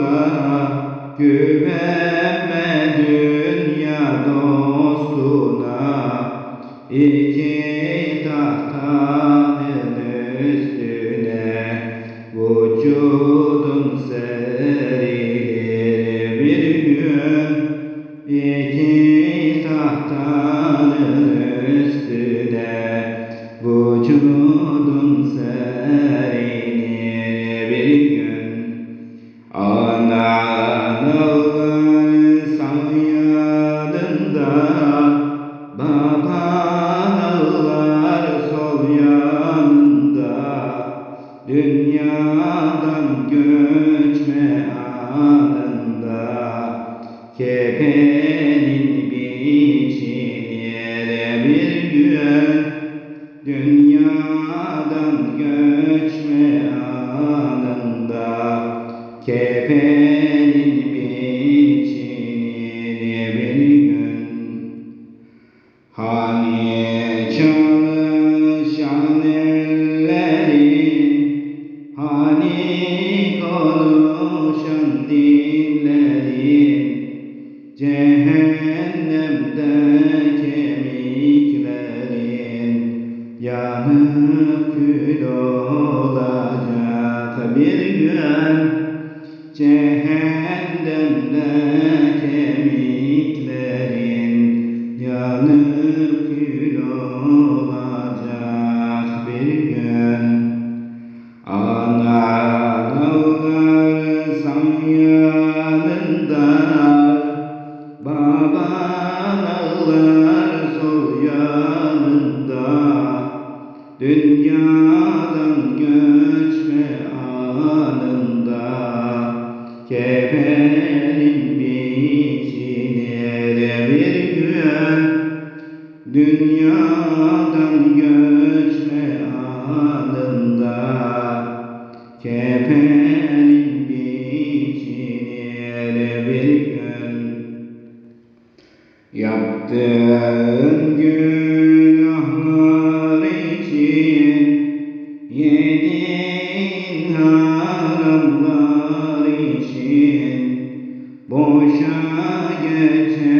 dostuna güvenme dünya dostuna. İki tahtanın üstüne vücudun serilir bir gün. İki tahtanın üstüne vücudun serilir bir gün. Dünyadan göçme anında Kefenin biçilir Cehennemde kemiklerin yanıp Dünyadan göçme anında Kefenin biçilir bir gün Yaptığın günahlar için Yediğin haramlar için Boşa geçen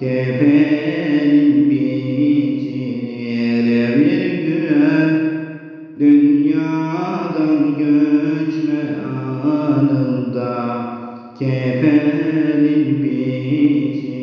Kefenin biçilir bir gün Dünyadan göçme anında. Kefenin biçilir